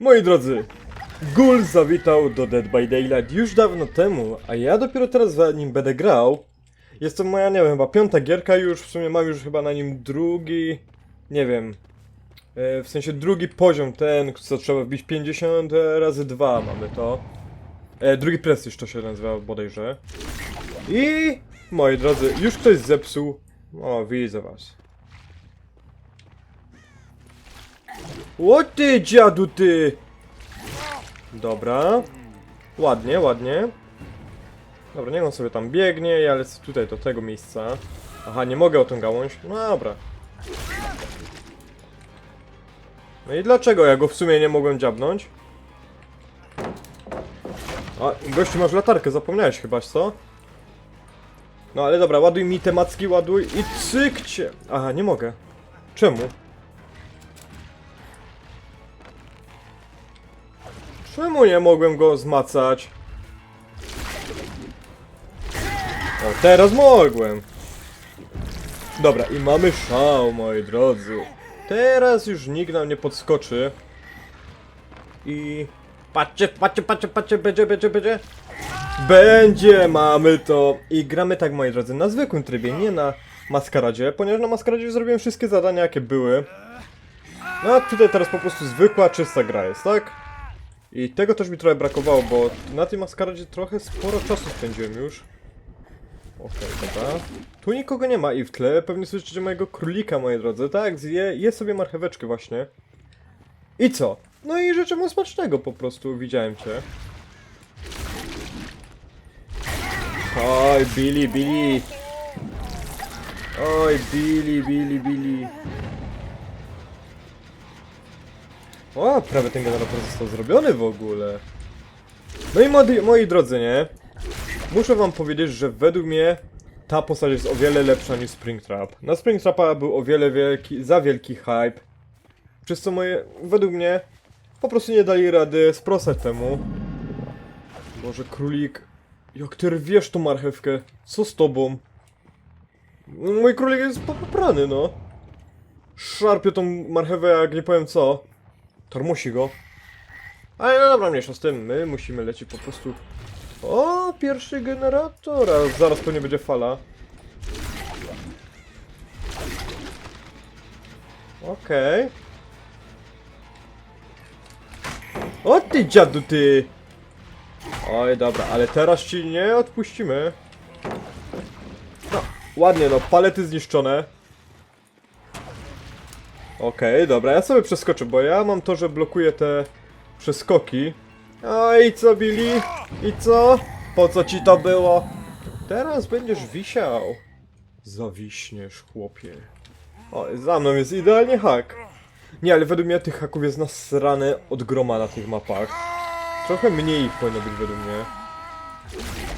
Moi drodzy, Gul zawitał do Dead by Daylight już dawno temu, a ja dopiero teraz w nim będę grał. Jest to moja, nie wiem, chyba piąta gierka już, w sumie mam już chyba na nim drugi, nie wiem, e, w sensie drugi poziom ten, co trzeba wbić 50 razy 2 mamy to. E, drugi prestiż to się nazywa bodajże. I, moi drodzy, już ktoś zepsuł. O, widzę was. O ty dziadu ty! Dobra. Ładnie, ładnie. Dobra, niech on sobie tam biegnie, ja lecę tutaj do tego miejsca. Aha, nie mogę o tą gałąź. No dobra. No i dlaczego ja go w sumie nie mogłem dziabnąć? A, gościu masz latarkę, zapomniałeś chyba, co? No ale dobra, ładuj mi te macki, ładuj i cykcie! Aha, nie mogę. Czemu? Czemu nie mogłem go zmacać? O, teraz mogłem. Dobra, i mamy szał, moi drodzy. Teraz już nikt nam nie podskoczy. I... Patrzcie, patrzcie, patrzcie, patrzcie, będzie, będzie, będzie. Będzie, mamy to. I gramy tak, moi drodzy, na zwykłym trybie, nie na maskaradzie, ponieważ na maskaradzie zrobiłem wszystkie zadania, jakie były. No a tutaj teraz po prostu zwykła, czysta gra jest, tak? I tego też mi trochę brakowało, bo na tym maskaradzie trochę sporo czasu spędziłem już. Okej, dobra. Tu nikogo nie ma i w tle pewnie słyszycie mojego królika, moi drodzy. Tak, zje, je sobie marcheweczkę właśnie. I co? No i życzę mu smacznego po prostu, widziałem cię. Oj, Billy, Billy. Oj, Billy, Billy, Billy. O, prawie ten generator został zrobiony w ogóle. No i moi, moi drodzy, nie? Muszę wam powiedzieć, że według mnie ta postać jest o wiele lepsza niż Springtrap. Na Springtrapa był o wiele wielki, za wielki hype. Przez co moje, według mnie, po prostu nie dali rady sprostać temu. Boże, królik. Jak ty rwiesz tą marchewkę? Co z tobą? Mój królik jest poprany, no. Szarpie tą marchewę jak nie powiem co. Tormusi go. Ale no dobra, mniejsza z tym. My musimy lecieć po prostu... O, pierwszy generator. A zaraz pewnie będzie fala. Okej. O ty dziadu ty! Oj, dobra, ale teraz ci nie odpuścimy. No, ładnie, no, palety zniszczone. Okej, dobra, ja sobie przeskoczę, bo ja mam to, że blokuję te przeskoki. A i co, Billy? I co? Po co ci to było? Teraz będziesz wisiał. Zawiśniesz, chłopie. O, za mną jest idealnie hak. Nie, ale według mnie tych haków jest nasrane od groma na tych mapach. Trochę mniej ich powinno być według mnie.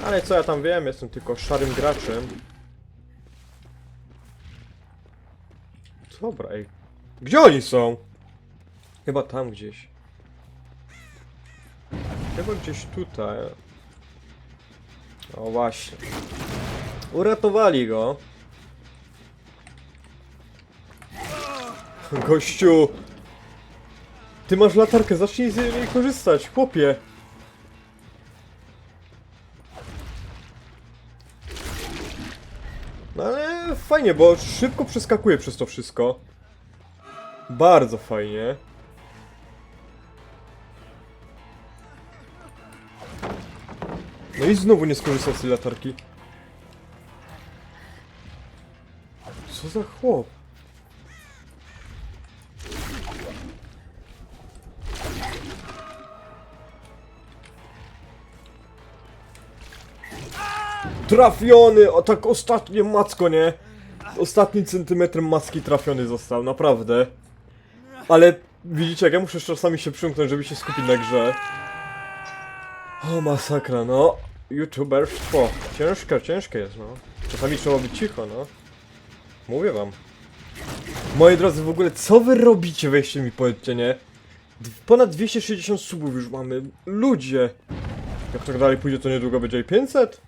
Ale co ja tam wiem, jestem tylko szarym graczem. Dobra, ej. Gdzie oni są? Chyba tam gdzieś. Chyba gdzieś tutaj. O właśnie. Uratowali go. Gościu! Ty masz latarkę, zacznij z niej korzystać, chłopie! No ale fajnie, bo szybko przeskakuje przez to wszystko. Bardzo fajnie. No i znowu nie skorzystał z tej latarki. Co za chłop? Trafiony! O tak ostatnie macko, nie? Ostatnim centymetrem maski trafiony został, naprawdę. Ale widzicie, jak ja muszę czasami się przymknąć, żeby się skupić na grze. O, masakra, no. YouTuberstwo. Ciężkie, ciężkie jest, no. Czasami trzeba być cicho, no. Mówię wam. Moi drodzy, w ogóle, co wy robicie? Weźcie mi powiedzcie, nie? Ponad 260 subów już mamy. Ludzie! Jak tak dalej pójdzie, to niedługo będzie i 500?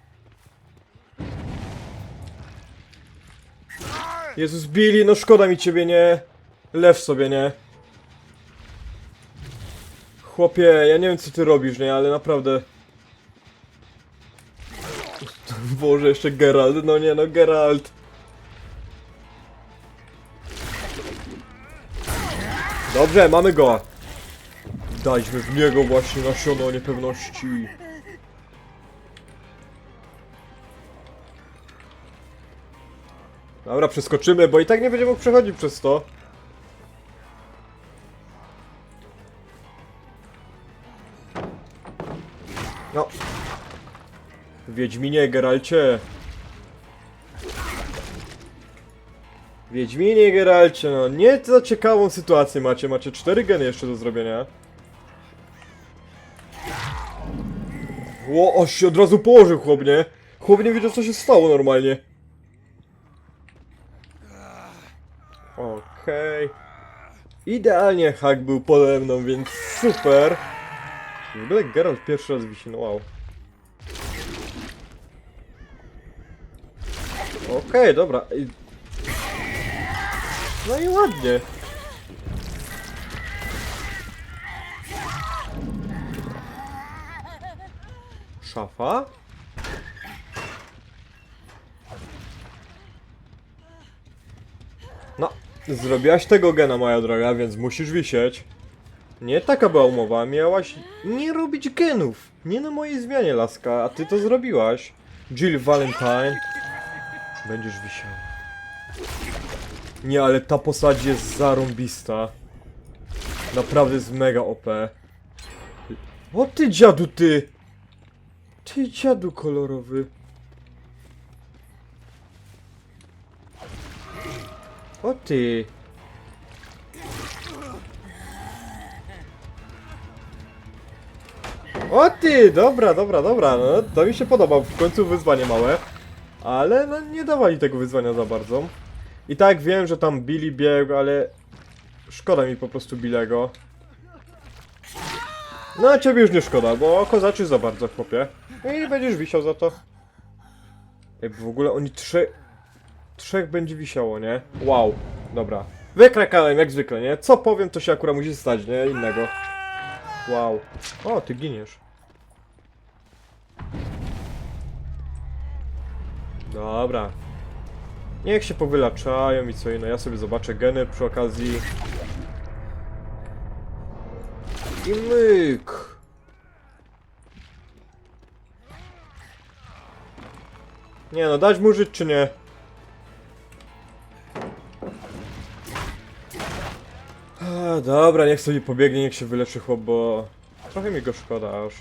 Jezus, Billy, no szkoda mi ciebie, nie? Lew sobie, nie? Chłopie, ja nie wiem co ty robisz, nie, ale naprawdę... Boże, jeszcze Geralt, no nie no, Geralt. Dobrze, mamy go. Dajmy w niego właśnie nasiono niepewności. Dobra, przeskoczymy, bo i tak nie będzie mógł przechodzić przez to. Wiedźminie, Geralcie. Wiedźminie, Geralcie, no nie za ciekawą sytuację macie. Macie cztery geny jeszcze do zrobienia. Ło, aż się od razu położył chłop, nie? Chłop nie wiedział co się stało normalnie. Okej. Idealnie hak był pode mną, więc super. W ogóle Geralt pierwszy raz wisi, no wow. Okej, dobra. I- No i ładnie. Szafa? No, zrobiłaś tego gena, moja droga, więc musisz wisieć. Nie taka była umowa, miałaś nie robić genów. Nie na mojej zmianie, laska, a ty to zrobiłaś. Jill Valentine. Będziesz wisiał. Nie, ale ta postać jest zarąbista. Naprawdę jest mega OP. O ty dziadu ty! Ty dziadu kolorowy. O ty! O ty! Dobra, dobra, dobra, no to mi się podoba, w końcu wyzwanie małe. Ale no nie dawali tego wyzwania za bardzo. I tak wiem, że tam Billy biegł, ale szkoda mi po prostu Billego. No a ciebie już nie szkoda, bo kozaczy za bardzo, chłopie. I będziesz wisiał za to. Ej, w ogóle oni trzech... Trzech będzie wisiało, nie? Wow, dobra. Wykrakałem jak zwykle, nie? Co powiem, to się akurat musi stać, nie? Innego. Wow. O, ty giniesz. Dobra. Niech się powylaczają i co inne. Ja sobie zobaczę geny przy okazji. I myk. Nie no, dać mu żyć czy nie? A, dobra, niech sobie pobiegnie, niech się wyleczy chłop, bo trochę mi go szkoda aż.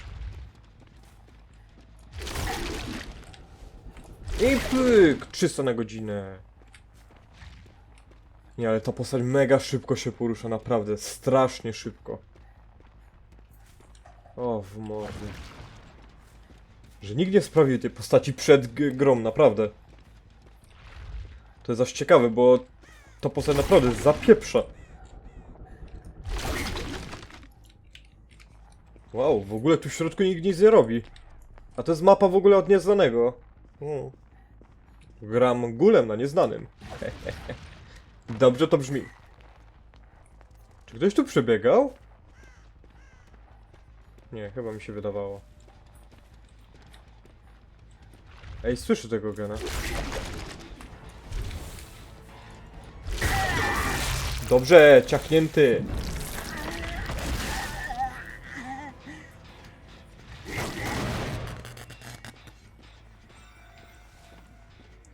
I pyk! 300 na godzinę. Nie, ale ta postać mega szybko się porusza, naprawdę, strasznie szybko. O, w mordę. Że nikt nie sprawił tej postaci przed g- grą, naprawdę. To jest aż ciekawe, bo ta postać naprawdę zapieprza. Wow, w ogóle tu w środku nikt nic nie robi. A to jest mapa w ogóle od nieznanego. O. Gram gulem na nieznanym. Dobrze to brzmi. Czy ktoś tu przebiegał? Nie, chyba mi się wydawało. Ej, słyszę tego gena. Dobrze, ciachnięty.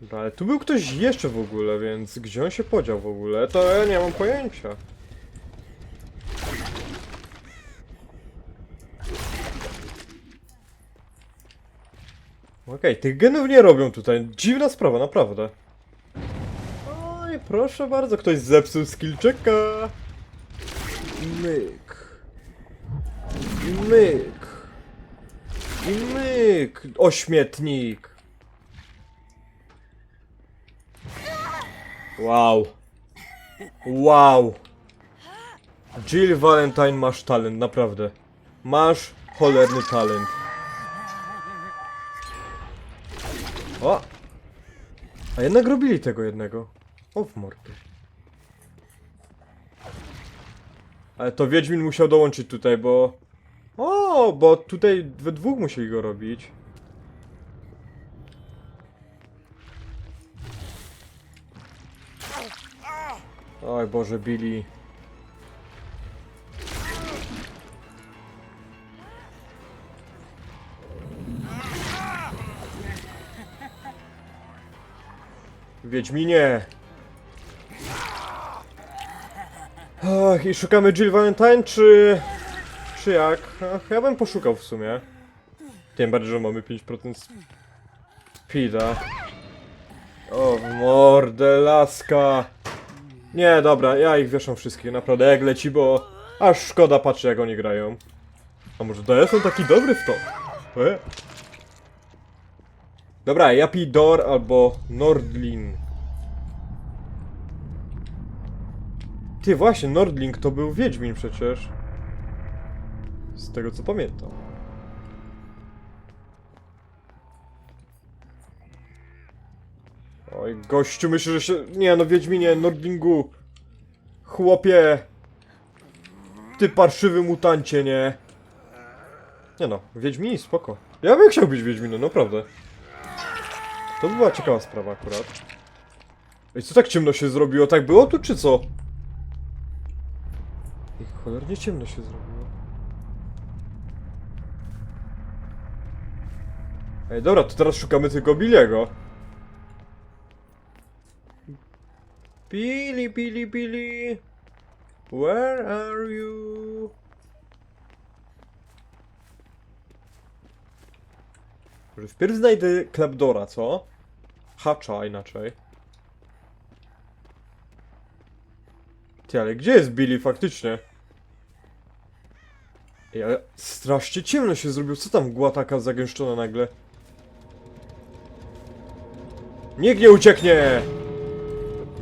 Dobra, ale tu był ktoś jeszcze w ogóle, więc gdzie on się podział w ogóle, to ja nie mam pojęcia. Okej, tych genów nie robią tutaj. Dziwna sprawa, naprawdę. Oj, proszę bardzo, ktoś zepsuł skillczeka. Myk. Myk. Myk. O, Wow. Wow. Jill Valentine masz talent, naprawdę. Masz cholerny talent. O! A jednak robili tego jednego. O w mordę. Ale to Wiedźmin musiał dołączyć tutaj, bo O, bo tutaj we dwóch musieli go robić. Oj Boże, Billy. Wiedźminie! Ach, i szukamy Jill Valentine, czy... Czy jak? Ach, ja bym poszukał w sumie. Tym bardziej, że mamy 5% speeda. O, mordę, laska! Nie, dobra, ja ich wieszam wszystkich, naprawdę, jak leci, bo... Aż szkoda patrzeć, jak oni grają. A może ja jestem taki dobry w to? E? Dobra, Japidor albo Nordlin. Ty, właśnie, Nordling to był Wiedźmin przecież. Z tego co pamiętam. Oj, gościu, myślę, że się... Nie no, Wiedźminie, Nordlingu. Chłopie. Ty parszywy mutancie, nie? Nie no, Wiedźmin, spoko. Ja bym chciał być Wiedźminem, naprawdę. To by była ciekawa sprawa akurat. Ej, co tak ciemno się zrobiło? Tak było tu, czy co? Ej, cholernie ciemno się zrobiło. Ej, dobra, to teraz szukamy tylko Billiego. Billy, Billy, Billy. Where are you? Może wpierw znajdę Klapdora, co? Hacza inaczej. Ty, ale gdzie jest Billy faktycznie? Ej, ale strasznie ciemno się zrobił. Co tam mgła taka zagęszczona nagle? Nikt nie ucieknie!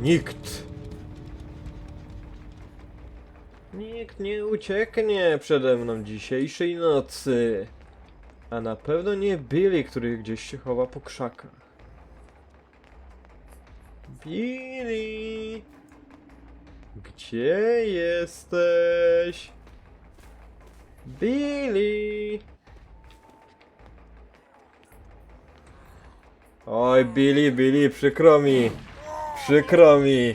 Nikt. Nikt nie ucieknie przede mną dzisiejszej nocy. A na pewno nie Billy, który gdzieś się chowa po krzakach. Billy! Gdzie jesteś? Billy! Oj, Billy, Billy, przykro mi. Przykro mi.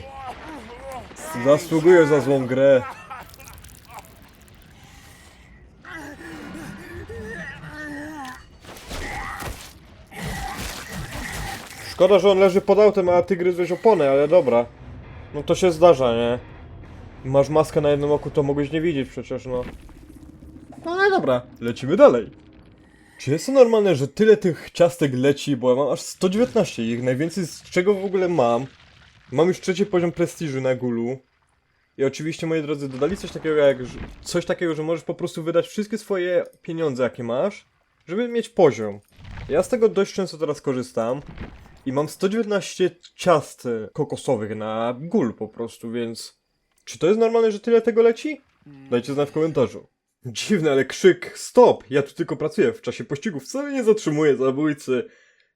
Zasługuję za złą grę. Szkoda, że on leży pod autem, a ty gryzłeś oponę, ale dobra. No to się zdarza, nie? Masz maskę na jednym oku, to mogłeś nie widzieć przecież, no. No ale dobra, lecimy dalej. Czy jest to normalne, że tyle tych ciastek leci, bo ja mam aż 119 ich, najwięcej z czego w ogóle mam. Mam już trzeci poziom prestiżu na gulu. I oczywiście, moi drodzy, dodali coś takiego jak, coś takiego, że możesz po prostu wydać wszystkie swoje pieniądze, jakie masz, żeby mieć poziom. Ja z tego dość często teraz korzystam. I mam 119 ciast e, kokosowych na gul po prostu, więc... Czy to jest normalne, że tyle tego leci? Dajcie znać w komentarzu. Dziwne, ale krzyk stop! Ja tu tylko pracuję w czasie pościgów, wcale nie zatrzymuję zabójcy.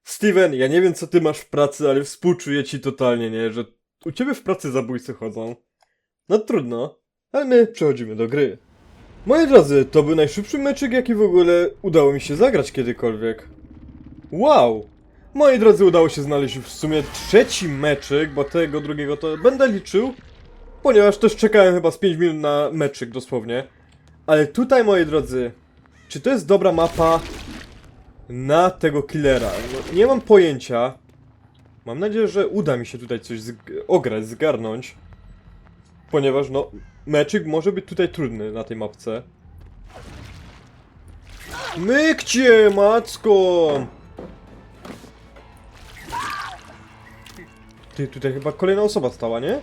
Steven, ja nie wiem co ty masz w pracy, ale współczuję ci totalnie, nie? Że u ciebie w pracy zabójcy chodzą. No trudno, ale my przechodzimy do gry. Moi drodzy, to był najszybszy meczyk, jaki w ogóle udało mi się zagrać kiedykolwiek. Wow! Moi drodzy, udało się znaleźć w sumie trzeci meczyk, bo tego drugiego to będę liczył, ponieważ też czekałem chyba z 5 minut na meczyk dosłownie. Ale tutaj, moi drodzy, czy to jest dobra mapa na tego killera? No, nie mam pojęcia. Mam nadzieję, że uda mi się tutaj coś zg- ograć, zgarnąć. Ponieważ, no, meczyk może być tutaj trudny na tej mapce. Mykcie, macko! Ty, tutaj chyba kolejna osoba stała, nie?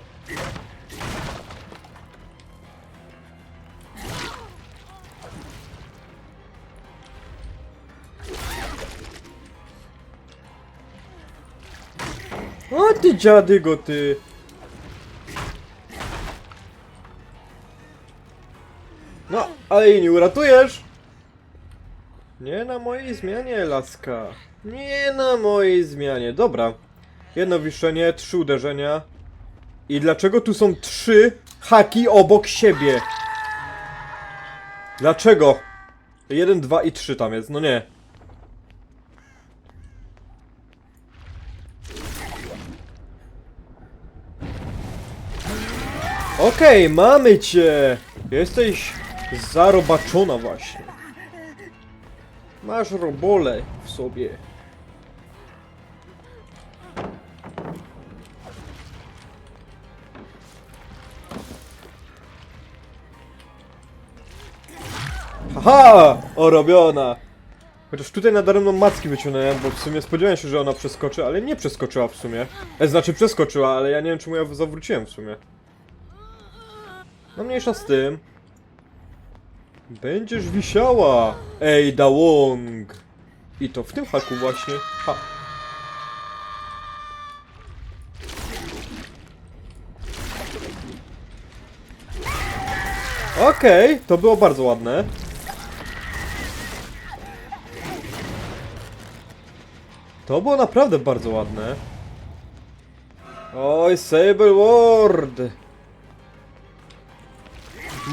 O ty dziadygo, ty! No, ale jej nie uratujesz! Nie na mojej zmianie, laska. Nie na mojej zmianie. Dobra. Jedno wiszenie, trzy uderzenia. I dlaczego tu są trzy haki obok siebie? Dlaczego? 1, 2 i 3 tam jest, no nie. Okej, mamy cię! Jesteś zarobaczona właśnie. Masz robole w sobie. Haha! Orobiona! Chociaż tutaj nadaremno macki wyciągnąłem, bo w sumie spodziewałem się, że ona przeskoczy, ale nie przeskoczyła w sumie. E, znaczy przeskoczyła, ale ja nie wiem czemu ja zawróciłem w sumie. No mniejsza z tym. Będziesz wisiała! Ej, da Wong! I to w tym haku właśnie. Ha. Okej, to było bardzo ładne. To było naprawdę bardzo ładne. Oj, Sable Ward!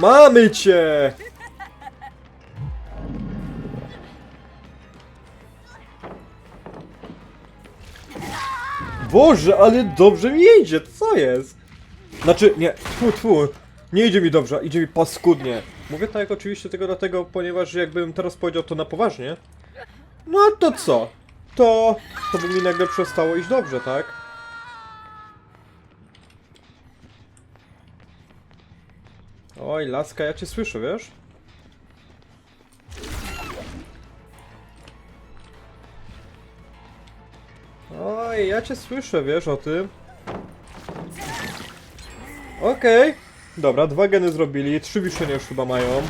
Mamy cię! Boże, ale dobrze mi idzie, co jest? Znaczy, nie, tfu, tfu, nie idzie mi dobrze, idzie mi paskudnie. Mówię tak oczywiście tego dlatego, ponieważ jakbym teraz powiedział to na poważnie, no to co? To, to by mi nagle przestało iść dobrze, tak? Oj, laska, ja cię słyszę, wiesz? Oj, ja cię słyszę, wiesz o tym? Okej. Dobra, dwa geny zrobili, trzy wiszenia już chyba mają.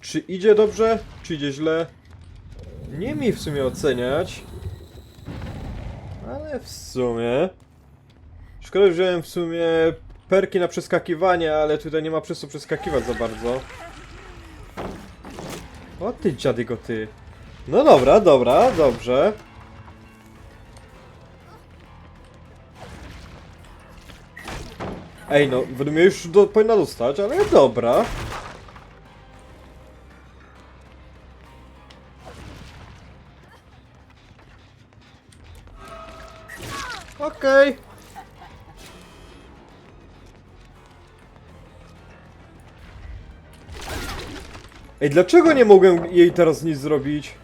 Czy idzie dobrze, czy idzie źle? Nie mi w sumie oceniać. Ale w sumie... Szkoda, wziąłem w sumie perki na przeskakiwanie, ale tutaj nie ma przez przeskakiwać za bardzo. O ty dziadygo ty. No dobra, dobra, dobrze. Ej no, według mnie już do, powinna dostać, ale dobra. Okej. Ej, dlaczego nie mogłem jej teraz nic zrobić?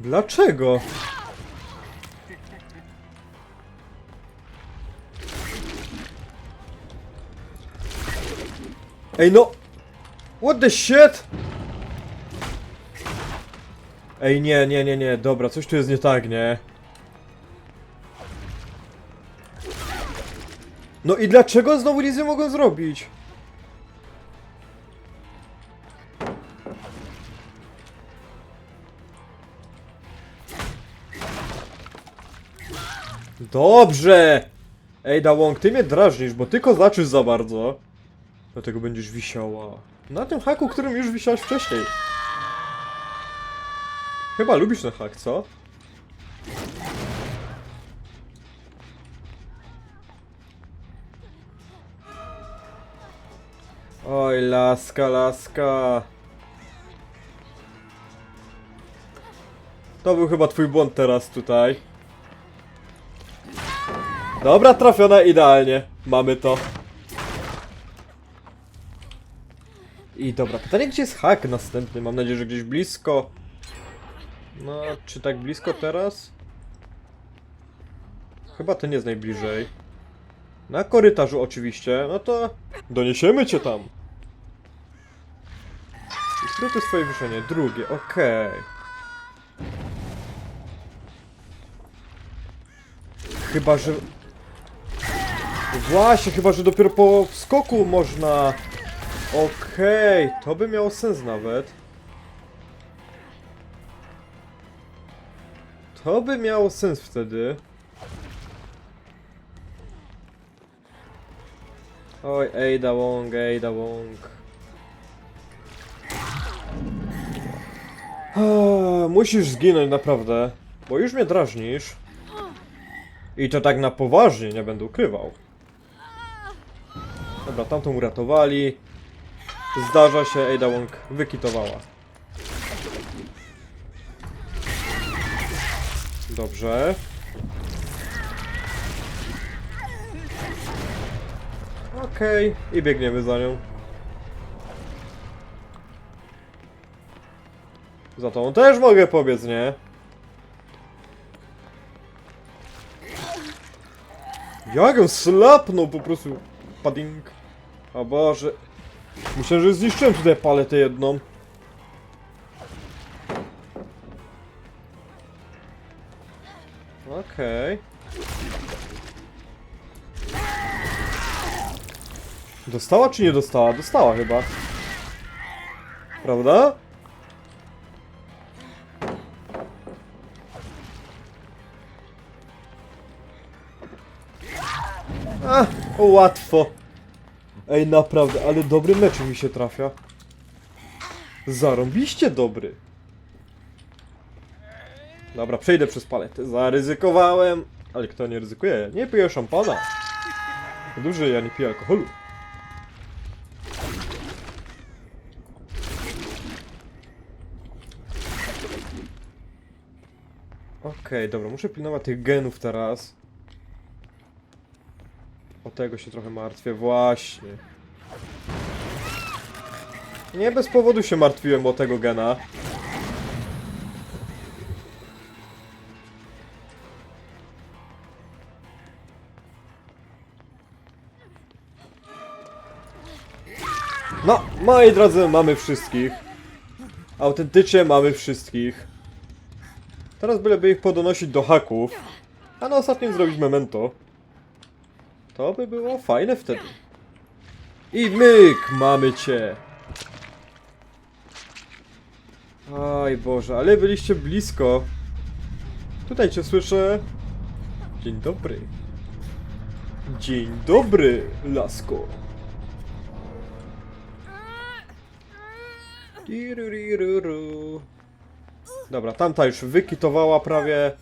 Dlaczego? Ej no! What the shit? Ej nie, nie, nie, nie, dobra, coś tu jest nie tak, nie? No i dlaczego znowu nic nie mogłem zrobić? Dobrze! Ej, Dawong, ty mnie drażnisz, bo ty kozaczysz za bardzo. Dlatego będziesz wisiała. Na tym haku, którym już wisiałaś wcześniej. Chyba lubisz ten hak, co? Oj, laska, laska. To był chyba twój błąd teraz tutaj. Dobra, trafiona idealnie. Mamy to. I dobra, pytanie gdzie jest hak następny? Mam nadzieję, że gdzieś blisko. No, czy tak blisko teraz? Chyba ten jest najbliżej. Na korytarzu oczywiście, no to doniesiemy cię tam. Jest twoje wieszenie? Drugie, okej. Chyba, że... Właśnie, chyba, że dopiero po skoku można... Okej, to by miało sens nawet. To by miało sens wtedy. Oj, Ada Wong, Ada Wong. Musisz zginąć naprawdę, bo już mnie drażnisz. I to tak na poważnie, nie będę ukrywał. Dobra, tamtą uratowali. Zdarza się, Ada Wong wykitowała. Dobrze. Okej, i biegniemy za nią. Za tą też mogę pobiec, nie? Jak ją slapnął po prostu. Pading. O Boże. Myślę, że zniszczyłem tutaj paletę jedną. Okej. Dostała czy nie dostała? Dostała chyba. Prawda? A, o, łatwo. Ej, naprawdę, ale dobry mecz mi się trafia. Zarąbiście dobry. Dobra, przejdę przez paletę. Zaryzykowałem. Ale kto nie ryzykuje? Nie piję szampana. Duży, ja nie piję alkoholu. Dobra, muszę pilnować tych genów teraz. O tego się trochę martwię, właśnie. Nie bez powodu się martwiłem o tego gena. No, moi drodzy, mamy wszystkich. Autentycznie mamy wszystkich. Teraz byleby ich podonosić do haków. A na ostatnim zrobić memento. To by było fajne wtedy. I myk, mamy cię. Aj Boże, ale byliście blisko. Tutaj cię słyszę. Dzień dobry. Dzień dobry, lasko. Tiruriruru. Dobra, tamta już wykitowała prawie.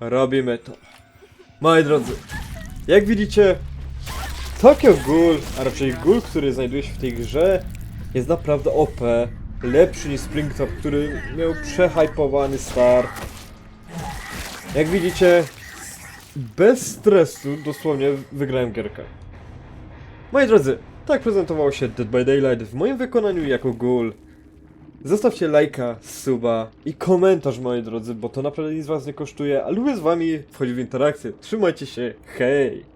Robimy to. Moi drodzy, jak widzicie, Tokyo Ghoul, a raczej Ghoul, który znajduje się w tej grze, jest naprawdę OP. Lepszy niż Springtrap, który miał przehypowany start. Jak widzicie, bez stresu dosłownie wygrałem gierkę. Moi drodzy, tak prezentowało się Dead by Daylight w moim wykonaniu jako Ghoul. Zostawcie lajka, suba i komentarz, moi drodzy, bo to naprawdę nic was nie kosztuje, a lubię z wami wchodzić w interakcję. Trzymajcie się, hej!